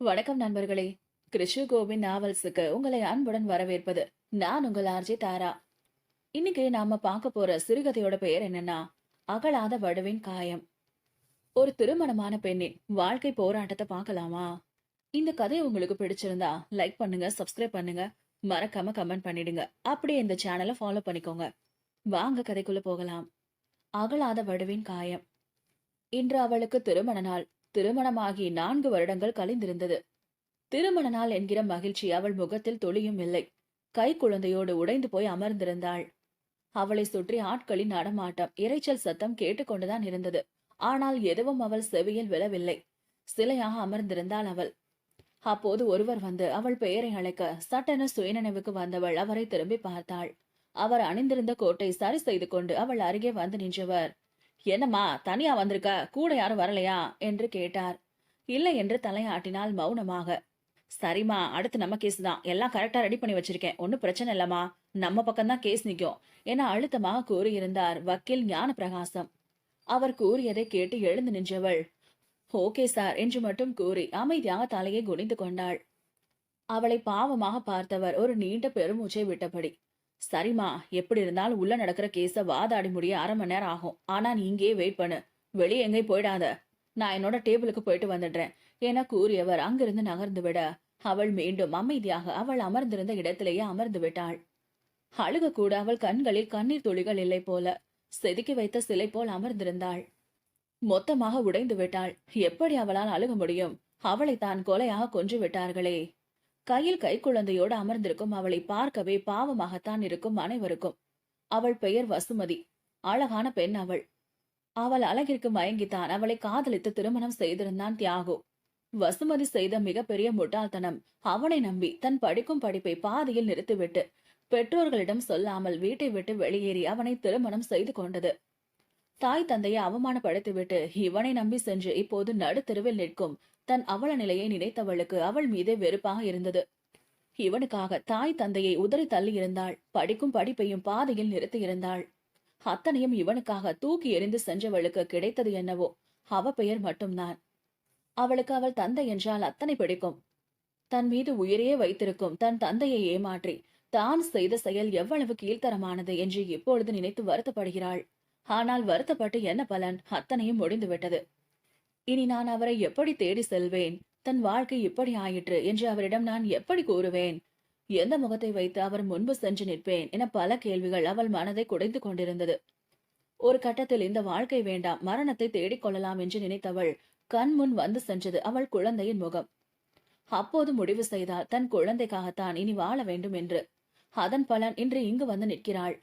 வணக்கம் நண்பர்களே. கிருஷு கோவின் நாவல்ஸுக்கு உங்களை அன்புடன் வரவேற்பது நான் உங்கள் ஆர்ஜி தாரா. இன்னைக்கு நாம பார்க்க போற சிறுகதையோட பெயர் என்னன்னா அகலாத வடுவின் காயம். ஒரு திருமணமான பெண்ணின் வாழ்க்கை போராட்டத்தை பார்க்கலாமா? இந்த கதை உங்களுக்கு பிடிச்சிருந்தா லைக் பண்ணுங்க சப்ஸ்கிரைப் பண்ணுங்க மறக்காம கமெண்ட் பண்ணிடுங்க. அப்படியே இந்த சேனலை ஃபாலோ பண்ணிக்கோங்க. வாங்க கதைக்குள்ள போகலாம். அகலாத வடுவின் காயம். இன்று அவளுக்கு திருமண நாள். திருமணமாகி நான்கு வருடங்கள் கழிந்திருந்தது. திருமண நாள் என்கிற மகிழ்ச்சி அவள் முகத்தில் தொளியும் இல்லை. கை குழந்தையோடு உடைந்து போய் அமர்ந்திருந்தாள். அவளை சுற்றி ஆட்களின் நடமாட்டம் இரைச்சல் சத்தம் கேட்டுக்கொண்டுதான் இருந்தது. ஆனால் எதுவும் அவள் செவியில் விழவில்லை. சிலையாக அமர்ந்திருந்தாள் அவள். அப்போது ஒருவர் வந்து அவள் பெயரை அழைக்க சட்டென சுயநினைவுக்கு வந்தவள் அவரை திரும்பி பார்த்தாள். அவர் அணிந்திருந்த கோட்டை சரி செய்து கொண்டு அவள் அருகே வந்து நின்றவர். என்னம்மா தனியா வந்திருக்க? கூட யாரும் வரலையா? என்று கேட்டார். இல்லை என்று தலையாட்டினால் மௌனமாக. சரிம்மா அடுத்து நம்ம கேஸ் தான். எல்லாம் கரெக்டா ரெடி பண்ணி வச்சிருக்கேன். ஒன்றும் பிரச்சனை இல்லம்மா. நம்ம பக்கம்தான் கேஸ் நிற்கும் என அழுத்தமாக கூறியிருந்தார் வக்கீல் ஞான பிரகாசம் அவர் கூறியதை கேட்டு எழுந்து நின்றவள் ஓகே சார் என்று மட்டும் கூறி அமைதியாக தலையை குனிந்து கொண்டாள். அவளை பாவமாக பார்த்தவர் ஒரு நீண்ட பெருமூச்சை விட்டபடி. சரிம்மா எப்படி இருந்தாலும் உள்ள நடக்கிற கேஸ வாதாடி முடிய அரை மணி நேரம் ஆகும். ஆனா நீ இங்கேயே வெயிட் பண்ணு. வெளியே எங்கேயும் போயிடாத. நான் என்னோட டேபிளுக்கு போயிட்டு வந்துடுறேன். என கூறியவர் அங்கிருந்து நகர்ந்து விட அவள் மீண்டும் அமைதியாக அவள் அமர்ந்திருந்த இடத்திலேயே அமர்ந்து விட்டாள். அழுக கூட அவள் கண்களில் கண்ணீர் துளிகள் இல்லை போல செதுக்கி வைத்த சிலை போல் அமர்ந்திருந்தாள். மொத்தமாக உடைந்து விட்டாள். எப்படி அவளால் அழுக முடியும்? அவளை தான் கொலையாக கொன்று விட்டார்களே. கையில் கைக்குழந்தையோடு அமர்ந்திருக்கும் அவளை பார்க்கவே பாவமாகத்தான் இருக்கும் அனைவருக்கும். அவள் பெயர் வசுமதி. அழகான பெண் அவள். அவள் அழகிற்கு மயங்கித்தான். அவளை காதலித்து திருமணம் செய்திருந்தான் தியாகு. வசுமதி செய்த மிகப்பெரிய முட்டாள்தனம். அவனை நம்பி தன் படிக்கும் படிப்பை பாதியில் நிறுத்திவிட்டு பெற்றோர்களிடம் சொல்லாமல் வீட்டை விட்டு வெளியேறி அவனை திருமணம் செய்து கொண்டது. தாய் தந்தையை அவமானப்படுத்திவிட்டு இவனை நம்பி சென்று இப்போது நடுத்தெருவில் நிற்கும் தன் அவல நிலையை நினைத்தவளுக்கு அவள் மீதே வெறுப்பாக இருந்தது. இவனுக்காக தாய் தந்தையை உதறி தள்ளி இருந்தாள். படிக்கும் படிப்பையும் பாதையில் நிறுத்தி இருந்தாள். அத்தனையும் இவனுக்காக தூக்கி எறிந்து சென்றவளுக்கு கிடைத்தது என்னவோ அவ பெயர் மட்டும்தான். அவளுக்கு அவள் தந்தை என்றால் அத்தனை பிடிக்கும். தன் மீது உயிரையே வைத்திருக்கும் தன் தந்தையை ஏமாற்றி தான் செய்த செயல் எவ்வளவு கீழ்த்தரமானது என்று இப்பொழுது நினைத்து வருத்தப்படுகிறாள். ஆனால் வருத்தப்பட்டு என்ன பலன்? அத்தனையும் முடிந்து விட்டது. இனி நான் அவரை எப்படி தேடி செல்வேன்? தன் வாழ்க்கை இப்படி ஆயிற்று என்று அவரிடம் நான் எப்படி கூறுவேன்? எந்த முகத்தை வைத்து அவர் முன்பு சென்று நிற்பேன் என பல கேள்விகள் அவள் மனதை குடைந்து கொண்டிருந்தது. ஒரு கட்டத்தில் இந்த வாழ்க்கை வேண்டாம் மரணத்தை தேடிக் கொள்ளலாம் என்று நினைத்தவள் கண் முன் வந்து சென்றது அவள் குழந்தையின் முகம். அப்போது முடிவு செய்தால் தன் குழந்தைக்காகத்தான் இனி வாழ வேண்டும் என்று. அதன் பலன் இன்று இங்கு வந்து நிற்கிறாள்.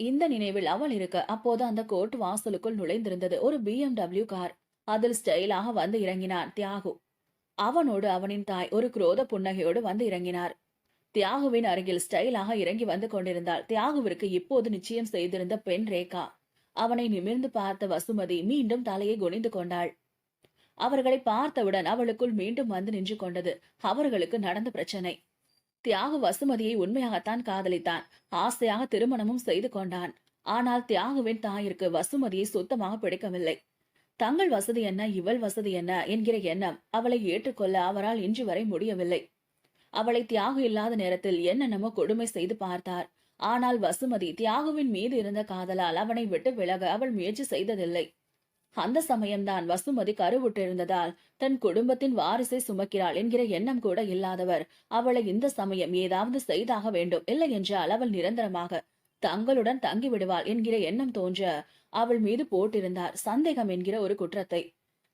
இந்த நினைவில் அவள் இருக்க அப்போது அந்த கோர்ட் வாசலுக்குள் நுழைந்திருந்தது. ஒரு பிஎம்டபிள்யூ கார். அதில் ஸ்டைலாக வந்து இறங்கினான் தியாகு. அவனோடு அவனின் தாய் ஒரு குரோத புன்னகையோடு வந்து இறங்கினார். தியாகுவின் அருகில் ஸ்டைலாக இறங்கி வந்து கொண்டிருந்தாள். தியாகுவிற்கு இப்போது நிச்சயம் செய்திருந்த பெண் ரேகா. அவனை நிமிர்ந்து பார்த்த வசுமதி மீண்டும் தலையை குனிந்து கொண்டாள். அவர்களை பார்த்தவுடன் அவளுக்குள் மீண்டும் வந்து நின்று கொண்டது. அவர்களுக்கு நடந்த பிரச்சனை. தியாகு வசுமதியை உண்மையாகத்தான் காதலித்தான். ஆசையாக திருமணமும் செய்து கொண்டான். ஆனால் தியாகுவின் தாயிற்கு வசுமதியை சுத்தமாக பிடிக்கவில்லை. தங்கள் வசதி என்ன இவள் வசதி என்ன என்கிற எண்ணம் அவளை ஏற்றுக்கொள்ள அவரால் இன்று வரை முடியவில்லை. அவளை தியாகு இல்லாத நேரத்தில் என்னென்னமோ கொடுமை செய்து பார்த்தார். ஆனால் வசுமதி தியாகுவின் மீது இருந்த காதலால் அவனை விட்டு விலக அவள் முயற்சி செய்ததில்லை. அந்த சமயம்தான் வசுமதி கருவுற்றிருந்ததால் தன் குடும்பத்தின் வாரிசை சுமக்கிறாள் என்கிற எண்ணம் கூட இல்லாதவர் அவளை இந்த சமயம் ஏதாவது செய்தாக வேண்டும் இல்லை என்றால் அவள் நிரந்தரமாக தங்களுடன் தங்கி விடுவாள் என்கிற எண்ணம் தோன்ற அவள் மீது போட்டிருந்தார் சந்தேகம் என்கிற ஒரு குற்றத்தை.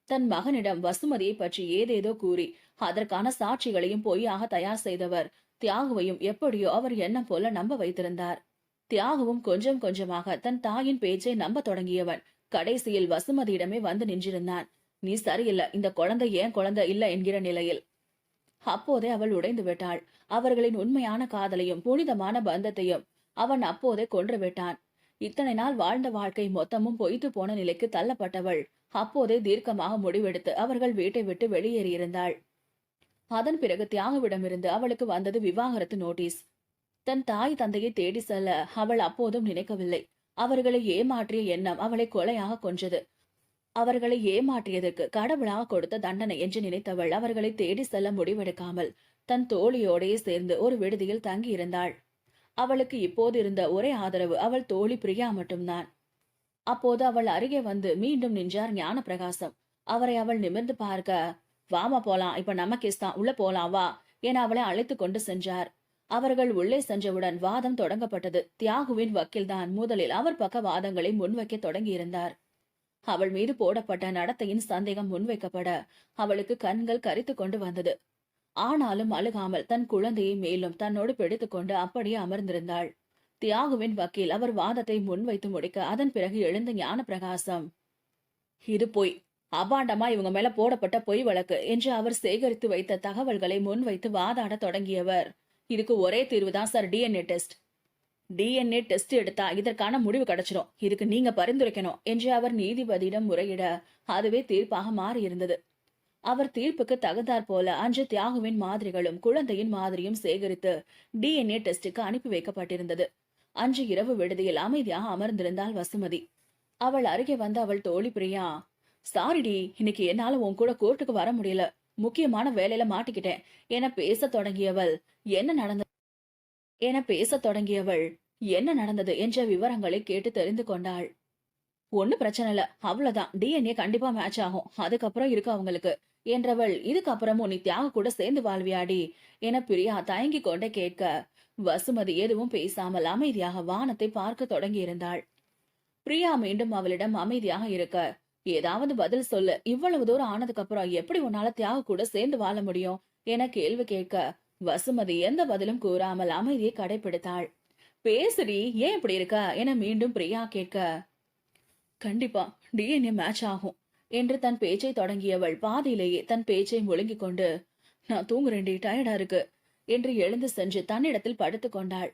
தன் மகனிடம் வசுமதியை பற்றி ஏதேதோ கூறி அதற்கான சாட்சிகளையும் பொய்யாக தயார் செய்தவர் தியாகுவையும் எப்படியோ அவர் எண்ணம் போல நம்ப வைத்திருந்தார். தியாகுவும் கொஞ்சம் கொஞ்சமாக தன் தாயின் பேச்சை நம்ப தொடங்கியவன் கடைசியில் வசுமதியிடமே வந்து நின்றிருந்தான். நீ சரியில்லை இந்த குழந்தை ஏன் குழந்தை இல்லை? என்கிற நிலையில். அப்போதே அவள் உடைந்து விட்டாள். அவர்களின் உண்மையான காதலையும் புனிதமான பந்தத்தையும் அவன் அப்போதே கொன்று விட்டான். இத்தனை நாள் வாழ்ந்த வாழ்க்கை மொத்தமும் பொய்த்து போன நிலைக்கு தள்ளப்பட்டவள். அப்போதே தீர்க்கமாக முடிவெடுத்து அவர்கள் வீட்டை விட்டு வெளியேறியிருந்தாள். அதன் பிறகு தியாகவிடமிருந்து அவளுக்கு வந்தது விவாகரத்து நோட்டீஸ். தன் தாய் தந்தையை தேடி செல்ல அவள் அப்போதும் நினைக்கவில்லை. அவர்களை ஏமாற்றிய எண்ணம் அவளை கொலையாக கொன்றது. அவர்களை ஏமாற்றியதற்கு கடவுளாக கொடுத்த தண்டனை என்று நினைத்தவள் அவர்களை தேடி செல்ல முடிவெடுக்காமல் தன் தோழியோடையே சேர்ந்து ஒரு விடுதியில் தங்கியிருந்தாள். அவளுக்கு இப்போது இருந்த ஒரே ஆதரவு அவள் தோழி பிரியா மட்டும்தான். அப்போது அவள் அருகே வந்து மீண்டும் நின்றார் ஞான பிரகாசம் அவரை அவள் நிமிர்ந்து பார்க்க வாமா போலாம் இப்ப நமக்கேஸ்தான் உள்ள போலாம் வா என அவளை அழைத்து கொண்டு சென்றார். அவர்கள் உள்ளே சென்றவுடன் வாதம் தொடங்கப்பட்டது. தியாகுவின் வக்கீல்தான் முதலில் அவர் பக்க வாதங்களை முன்வைக்க தொடங்கியிருந்தார். அவள் மீது போடப்பட்ட நடத்தையின் சந்தேகம் முன்வைக்கப்பட அவளுக்கு கண்கள் கரித்து கொண்டு வந்தது. ஆனாலும் அழுகாமல் தன் குழந்தையை மேலும் தன்னோடு பிடித்துக்கொண்டு அப்படியே அமர்ந்திருந்தாள். தியாகுவின் வக்கீல் அவர் வாதத்தை முன்வைத்து முடிக்க அதன் பிறகு எழுந்த ஞான பிரகாசம் இது பொய். அபாண்டமா இவங்க மேல போடப்பட்ட பொய் வழக்கு என்று அவர் சேகரித்து வைத்த தகவல்களை முன்வைத்து வாதாட தொடங்கியவர். இதுக்கு ஒரே தீர்வு தான் sir DNA test DNA test எடுத்தா இதற்கான முடிவு கிடைச்சிடும் இதுக்கு நீங்க பரிந்துரைக்கணும் என்று அவர் நீதிபதியிடம் முறையிட அதுவே தீர்ப்பாக மாறியிருந்தது. அவர் தீர்ப்புக்கு தகுந்தாற் போல அன்று தியாகுவின் மாதிரிகளும் குழந்தையின் மாதிரியும் சேகரித்து டிஎன்ஏ டெஸ்டுக்கு அனுப்பி வைக்கப்பட்டிருந்தது. அன்று இரவு விடுதியில் அமைதியாக அமர்ந்திருந்தாள் வசுமதி. அவள் அருகே வந்த அவள் தோழி பிரியா சாரிடி இன்னைக்கு என்னால உன் கூட கோர்ட்டுக்கு வர முடியல. முக்கியமான வேலையில மாட்டிக்கிட்டேன். என பேசத் தொடங்கியவள்? என்ன நடந்தது என பேசத் தொடங்கியவள்? என்ன நடந்தது? என்ற விவரங்களை கேட்டு தெரிந்து கொண்டாள். ஒன்னும் பிரச்சனை இல்ல. அவ்வளவுதான். டிஎன்ஏ கண்டிப்பா மேட்ச் ஆகும். அதுக்கப்புறம் இருக்கு அவங்களுக்கு. என்றவள் இதுக்கப்புறமும் நீ தியாக கூட சேர்ந்து வாழ்வியாடி? என பிரியா தயங்கி கொண்டே கேட்க வசுமதி எதுவும் பேசாமல் அமைதியாக வானத்தை பார்க்க தொடங்கியிருந்தாள். பிரியா மீண்டும் அவளிடம் அமைதியாக இருக்க ஏதாவது பதில் சொல்லு. இவ்வளவு தூரம் ஆனதுக்கு அப்புறம் எப்படி உன்னால தியாக கூட சேர்ந்து வாழ முடியும்? என கேள்வி கேட்க வசுமதி எந்த பதிலும் கூறாமல் அமைதியை கடைபிடித்தாள் பேசுடி ஏன் இப்படி இருக்க? என மீண்டும் பிரியா கேட்க கண்டிப்பா டிஎன்ஏ மேட்ச் ஆகும் என்று தன் பேச்சை தொடங்கியவள் பாதியிலேயே தன் பேச்சை முழுங்கிக் கொண்டு நான் தூங்குறேன்டி டயர்டா இருக்கு என்று எழுந்து சென்று தன்னிடத்தில் படுத்துக் கொண்டாள்.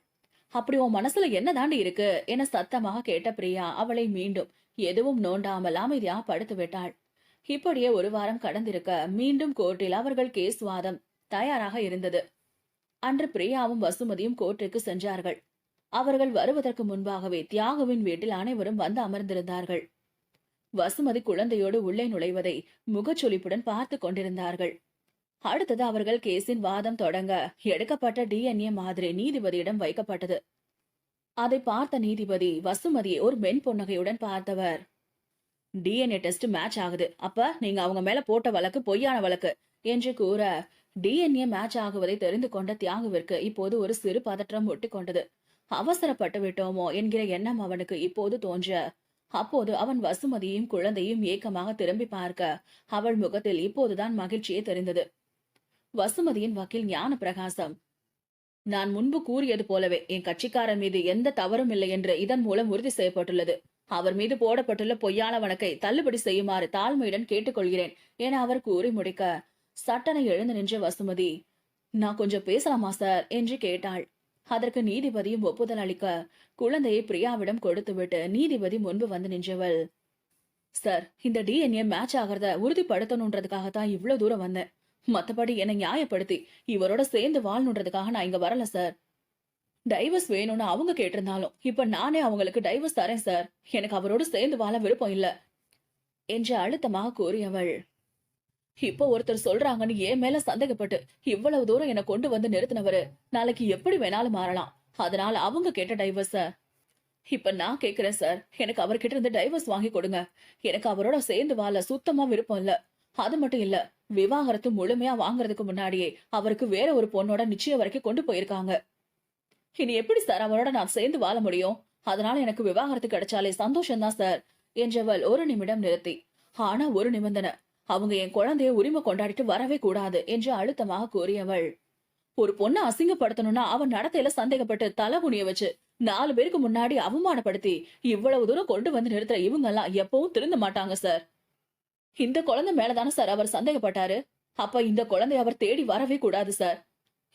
அப்படி உன் மனசுல என்ன தாண்டி இருக்கு? என சத்தமாக கேட்ட பிரியா அவளை மீண்டும் எதுவும் நோண்டாமல் அமைதியா படுத்து விட்டாள். இப்படியே ஒரு வாரம் கடந்திருக்க மீண்டும் கோர்ட்டில் அவர்கள் கேஸ் வாதம் தயாராக இருந்தது. அன்று பிரியாவும் வசுமதியும் கோர்ட்டுக்கு சென்றார்கள். அவர்கள் வருவதற்கு முன்பாகவே தியாகுவின் வீட்டில் அனைவரும் வந்து அமர்ந்திருந்தார்கள். வசுமதி குழந்தையோடு உள்ளே நுழைவதை முகச்சொலிப்புடன் பார்த்து கொண்டிருந்தார்கள். அடுத்தது அவர்கள் கேஸின் வாதம் தொடங்க எடுக்கப்பட்ட டிஎன்ஏ மாதிரி நீதிபதியிடம் வைக்கப்பட்டது. அதை பார்த்த நீதிபதி வசுமதியை ஒரு மென் புன்னகையுடன் பார்த்தவர். டிஎன்ஏ டெஸ்ட் மேட்ச் ஆகுது. அப்ப நீங்க அவங்க மேல போட்ட வழக்கு பொய்யான வழக்கு என்று கூற டிஎன்ஏ மேட்ச் ஆகுவதை தெரிந்து கொண்ட தியாகுவிற்கு இப்போது ஒரு சிறு பதற்றம் ஒட்டி கொண்டது. அவசரப்பட்டு விட்டோமோ என்கிற எண்ணம் அவனுக்கு இப்போது தோன்ற. அப்போது அவன் வசுமதியையும் குழந்தையும் ஏக்கமாக திரும்பி பார்க்க அவள் முகத்தில் இப்போதுதான் மகிழ்ச்சியே தெரிந்தது. வசுமதியின் வக்கீல் ஞான பிரகாசம் நான் முன்பு கூறியது போலவே என் கட்சிக்காரன் மீது எந்த தவறும் இல்லை என்று இதன் மூலம் உறுதி செய்யப்பட்டுள்ளது. அவர் மீது போடப்பட்டுள்ள பொய்யான வழக்கை தள்ளுபடி செய்யுமாறு தாழ்மையுடன் கேட்டுக்கொள்கிறேன் என அவர் கூறி முடிக்க சட்டனை எழுந்து நின்ற வசுமதி நான் கொஞ்சம் பேசலாமா சார்? என்று கேட்டாள். அதற்கு நீதிபதியும் ஒப்புதல் அளிக்க குழந்தையை பிரியாவிடம் கொடுத்துவிட்டு நீதிபதி முன்பு வந்து நின்றவள் சார் இந்த டிஎன்ஏ மேட்ச் ஆகிறத உறுதிப்படுத்தணுன்றதுக்காக தான் இவ்வளவு தூரம் வந்தேன். மத்தபடி என்னை நியாயப்படுத்தி இவரோட சேர்ந்து வாழணுன்றதுக்காக நான் இங்க வரல சார் டைவர்ஸ் வேணும்னு அவங்க கேட்டிருந்தாலும் இப்ப நானே அவங்களுக்கு டைவர்ஸ் தரேன் சார் எனக்கு அவரோட சேர்ந்து வாழ விருப்பம் இல்ல என்று அழுத்தமாக கூறியவள். இப்போ ஒருத்தர் சொல்றாங்கன்னு என் மேல சந்தேகப்பட்டு இவ்வளவு தூரம் என்னை கொண்டு வந்து நிறுத்தினவரு நாளைக்கு எப்படி வேணாலும் மாறலாம். அதனால அவங்க கேட்ட டைவர்ஸ இப்ப நான் கேக்குறேன் சார் எனக்கு அவர்கிட்ட இருந்து டைவர்ஸ் வாங்கி கொடுங்க. எனக்கு அவரோட சேர்ந்து வாழ சுத்தமா விருப்பம் இல்ல. அது மட்டும் இல்ல விவாகரத்து முழுமையா வாங்குறதுக்கு முன்னாடியே அவருக்கு வேற ஒரு பொண்ணோட நிச்சயம் வரைக்கும் கொண்டு போயிருக்காங்க. இனி எப்படி சார் அவரோட நான் சேர்ந்து வாழ முடியும்? அதனால எனக்கு விவாகரத்து கிடைச்சாலே சந்தோஷம்தான் சார் என்றவள் ஒரு நிமிடம் நிறுத்தி. ஆனா ஒரு நிபந்தனை அவங்க என் குழந்தைய உரிமை கொண்டாடிட்டு வரவே கூடாது என்று அழுத்தமாக கூறியவள். ஒரு பொண்ணை அசிங்கப்படுத்தணும்னா அவன் நடத்தையில சந்தேகப்பட்டு தலைகுனிய வச்சு நாலு பேருக்கு முன்னாடி அவமானப்படுத்தி இவ்வளவு தூரம் கொண்டு வந்து நிறுத்துற இவங்க எல்லாம் எப்பவும் திருந்த மாட்டாங்க சார். இந்த குழந்தை மேலதானே சார் அவர் சந்தேகப்பட்டாரு? அப்ப இந்த குழந்தை அவர் தேடி வரவே கூடாது சார்.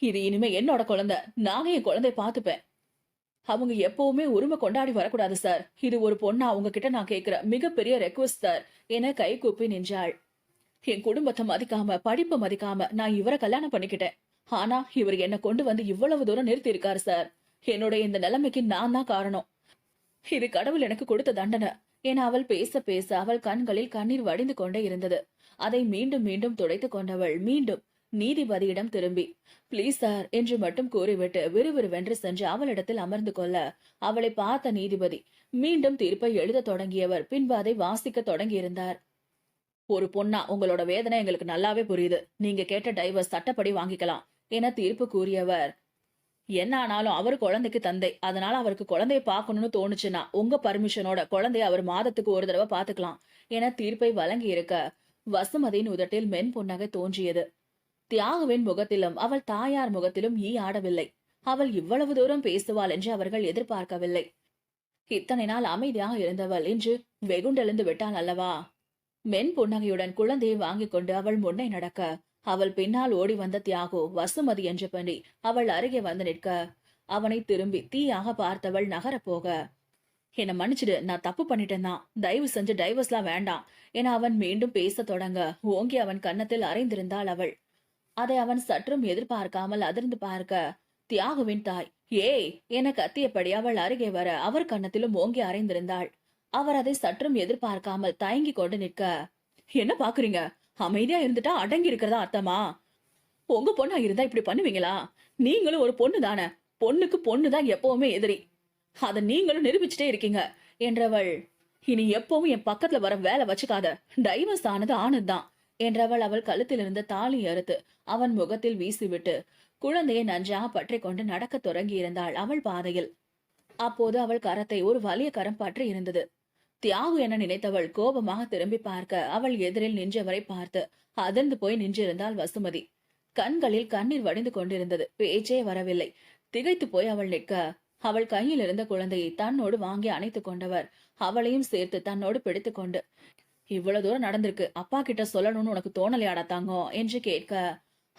இது இனிமே என்னோட குழந்தை. நாங்க என் குழந்தைய பாத்துப்பேன் அவங்க எப்பவுமே உரிமை கொண்டாடி வரக்கூடாது சார். இது ஒரு பொண்ணா அவங்க கிட்ட நான் கேக்குற மிகப்பெரிய ரெக்வஸ்ட் சார். என கை கூப்பி நின்றாள். என் குடும்பத்தை மதிக்காம படிப்பை மதிக்காம நான் இவரை கல்யாணம் பண்ணிக்கிட்டேன். ஆனா இவர் என்ன கொண்டு வந்து இவ்வளவு தூரம் நிறுத்தி இருக்காரு சார். என்னோட இந்த நிலைமைக்கு நான் தான் காரணம். இது கடவுள் எனக்கு கொடுத்த தண்டனை. என அவள் பேச பேச அவள் கண்களில் கண்ணீர் வடிந்து கொண்டே இருந்தது. அதை மீண்டும் மீண்டும் துடைத்துக் கொண்டவள் மீண்டும் நீதிபதியிடம் திரும்பி ப்ளீஸ் சார் என்று மட்டும் கூறிவிட்டு விறுவிறுவென்று சென்று அவளிடத்தில் அமர்ந்து கொள்ள அவளை பார்த்த நீதிபதி மீண்டும் தீர்ப்பை எழுத தொடங்கியவர். பின்பு அதை வாசிக்க தொடங்கியிருந்தார். ஒரு பொண்ணா உங்களோட வேதனை எங்களுக்கு நல்லாவே புரியுது. நீங்க கேட்ட டைவர்ஸ் சட்டப்படி வாங்கிக்கலாம் என தீர்ப்பு கூறியவர். என்ன ஆனாலும் அவர் குழந்தைக்கு தந்தை. அதனால அவருக்கு குழந்தைய பார்க்கணும்னு தோணுச்சுன்னா உங்க பர்மிஷனோட குழந்தைய அவர் மாதத்துக்கு ஒரு தடவை பாத்துக்கலாம் என தீர்ப்பை வழங்கி இருக்க வசுமதியின் உதட்டில் மென் புன்னகை தோன்றியது. தியாகுவின் முகத்திலும் அவள் தாயார் முகத்திலும் ஈ ஆடவில்லை. அவள் இவ்வளவு தூரம் பேசுவாள் என்று அவர்கள் எதிர்பார்க்கவில்லை. இத்தனை நாள் அமைதியாக இருந்தவள் இன்று வெகுண்டெழுந்து விட்டாள் அல்லவா? மென் புன்னகையுடன் குழந்தையை வாங்கிக் கொண்டு அவள் முன்னே நடக்க அவள் பின்னால் ஓடி வந்த தியாகு வசுமதி என்ற பெண்ணை அவள் அருகே வந்து நிற்க அவனை திரும்பி தீயாக பார்த்தவள் நகரப்போக போக. மன்னிச்சிடு நான் தப்பு பண்ணிட்டேன் தான். தயவு செஞ்சு டைவர்ஸ்லாம் வேண்டாம் என அவன் மீண்டும் பேசத் தொடங்க ஓங்கி அவன் கன்னத்தில் அறைந்திருந்தாள் அவள். அதை அவன் சற்றும் எதிர்பார்க்காமல் அதிர்ந்து பார்க்க தியாகுவின் தாய் ஏய் என கத்தியபடி அவள் அருகே வர அவர் கன்னத்திலும் ஓங்கி அறைந்திருந்தாள். அவர் அதை சற்றும் எதிர்பார்க்காமல் தயங்கி கொண்டு நிற்க என்ன பாக்குறீங்க? அமைதியா இருந்துட்டா அடங்கி இருக்கிறதா அர்த்தமா? உங்க பொண்ணா இருந்தா இப்படி பண்ணுவீங்களா? நீங்களும் ஒரு பொண்ணு தானே பொண்ணுக்கு பொண்ணு தான் எப்பவுமே எதிரி. அதை நீங்களும் நிரூபிச்சுட்டே இருக்கீங்க என்றவள். இனி எப்பவும் என் பக்கத்துல வர வேலை வச்சுக்காத. டைவர்ஸ் ஆனது ஆனதுதான் என்றவள் அவள் கழுத்தில் இருந்த தாலி அறுத்து அவன் முகத்தில் வீசிவிட்டு குழந்தையை நன்றாக பற்றி கொண்டு நடக்கத் தொடங்கி இருந்தாள் அவள் பாதையில். அப்போது அவள் கரத்தை ஒரு வலிய கரம் பற்றி இருந்தது. தியாகு என நினைத்தவள் கோபமாக திரும்பி பார்க்க அவள் எதிரில் நின்றவரை பார்த்து அதிர்ந்து போய் நின்றிருந்தாள் வசுமதி. கண்களில் கண்ணீர் வடிந்து கொண்டிருந்தது. பேச்சே வரவில்லை. திகைத்து போய் அவள் நிற்க அவள் கையில் இருந்த குழந்தையை தன்னோடு வாங்கி அணைத்துக் கொண்டவர் அவளையும் சேர்த்து தன்னோடு பிடித்து கொண்டு இவ்வளவு தூரம் நடந்திருக்கு. அப்பா கிட்ட சொல்லணும்னு உனக்கு தோணலையாடா தாங்கோ? என்று கேட்க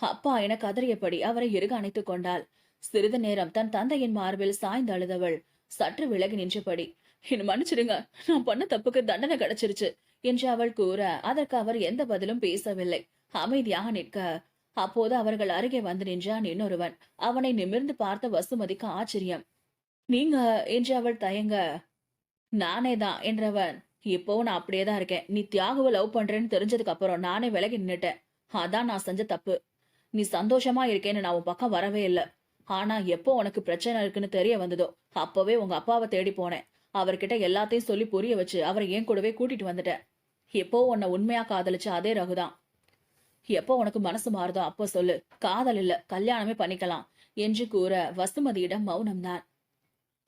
அப்பா என கதறியபடி அவரை இறுக அணைத்துக் கொண்டாள். சிறிது நேரம் தன் தந்தையின் மார்பில் சாய்ந்து அழுதவள் சற்று விலகி நின்றபடி என்ன மன்னிச்சிடுங்க. நான் பண்ண தப்புக்கு தண்டனை கிடைச்சிருச்சு என்று அவள் கூற அதற்கு அவர் எந்த பதிலும் பேசவில்லை. அமைதியாக நிற்க. அப்போது அவர்கள் அருகே வந்து நின்றான் இன்னொருவன். அவனை நிமிர்ந்து பார்த்த வசுமதிக்கு ஆச்சரியம். நீங்க? என்று அவள் தயங்க. நானே தான் என்றவன். இப்போவும் நான் அப்படியே தான் இருக்கேன். நீ தியாகுவை லவ் பண்றேன்னு தெரிஞ்சதுக்கு அப்புறம் நானே விலகி நின்னுட்டேன். அதான் நான் செஞ்ச தப்பு. நீ சந்தோஷமா இருக்கேன்னு நான் உன் பக்கம் வரவே இல்லை. ஆனா எப்போ உனக்கு பிரச்சனை இருக்குன்னு தெரிய வந்ததோ அப்பவே உங்க அப்பாவை தேடி போனேன். அவர்கிட்ட எல்லாத்தையும் சொல்லி புரிய வச்சு அவரை ஏன் கூடவே கூட்டிட்டு வந்துட்டேன் எப்போ உன்னை உண்மையா காதலிச்ச அதே ரகுதான். எப்போ உனக்கு மனசு மாறுதோ அப்போ சொல்லு. காதல் இல்ல கல்யாணமே பண்ணிக்கலாம் என்று கூற வசுமதியிடம் மௌனம்தான்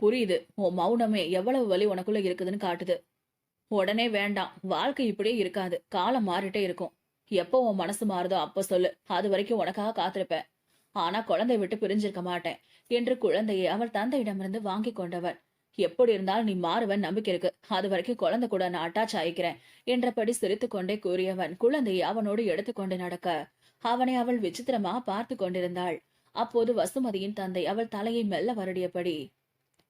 புரியுது உன் மௌனமே எவ்வளவு வலி உனக்குள்ள இருக்குதுன்னு காட்டுது. உடனே வேண்டாம் வாழ்க்கை இப்படியே இருக்காது காலம் மாறிட்டே இருக்கும். எப்போ உன் மனசு மாறுதோ அப்போ சொல்லு அது வரைக்கும் உனக்காக காத்திருப்பேன். ஆனா குழந்தை விட்டு பிரிஞ்சிருக்க மாட்டேன் என்று குழந்தையை அவள் தந்தையிடமிருந்து வாங்கி கொண்டவர் எப்படி இருந்தாலும் நீ மாறுவன் நம்பிக்கை இருக்கு. அது வரைக்கும் குழந்தை கூட நான் அட்டாச் ஆயிக்கிறேன் என்றபடி சிரித்து கொண்டே கூறியவன் குழந்தையை அவனோடு எடுத்துக்கொண்டு நடக்க. அவனை அவள் விசித்திரமா பார்த்து கொண்டிருந்தாள். அப்போது வசுமதியின் தந்தை அவள் தலையை மெல்ல வருடியபடி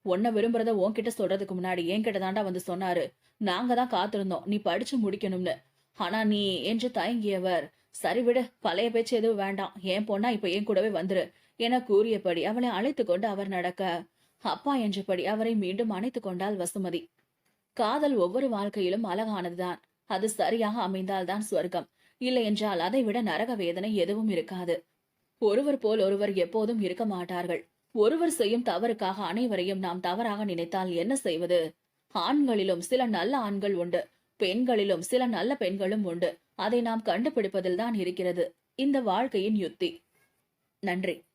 உன்னை விரும்புறத உன்கிட்ட சொல்றதுக்கு முன்னாடி என்கிட்ட தாண்டா வந்து சொன்னாரு. நாங்க தான் காத்திருந்தோம். நீ படிச்சு முடிக்கணும்னு. ஆனா நீ என்று தயங்கியவர் சரி விடு பழைய பேச்சு எதுவும் வேண்டாம். என் பொண்ணா இப்ப என் கூடவே வந்துரு என கூறியபடி அவளை அழைத்து கொண்டு அவர் நடக்க. அப்பா என்றபடி அவரை மீண்டும் அணைத்துக் கொண்டாள் வசுமதி. காதல் ஒவ்வொரு வாழ்க்கையிலும் அழகானதுதான். அது சரியாக அமைந்தால்தான் சொர்க்கம். இல்லை என்றால் அதை விட நரக வேதனை எதுவும் இருக்காது. ஒருவர் போல் ஒருவர் எப்போதும் இருக்க மாட்டார்கள். ஒருவர் செய்யும் தவறுக்காக அனைவரையும் நாம் தவறாக நினைத்தால் என்ன செய்வது? ஆண்களிலும் சில நல்ல ஆண்கள் உண்டு. பெண்களிலும் சில நல்ல பெண்களும் உண்டு. அதை நாம் கண்டுபிடிப்பதில் தான் இருக்கிறது. இந்த வாழ்க்கையின் யுத்தி. நன்றி.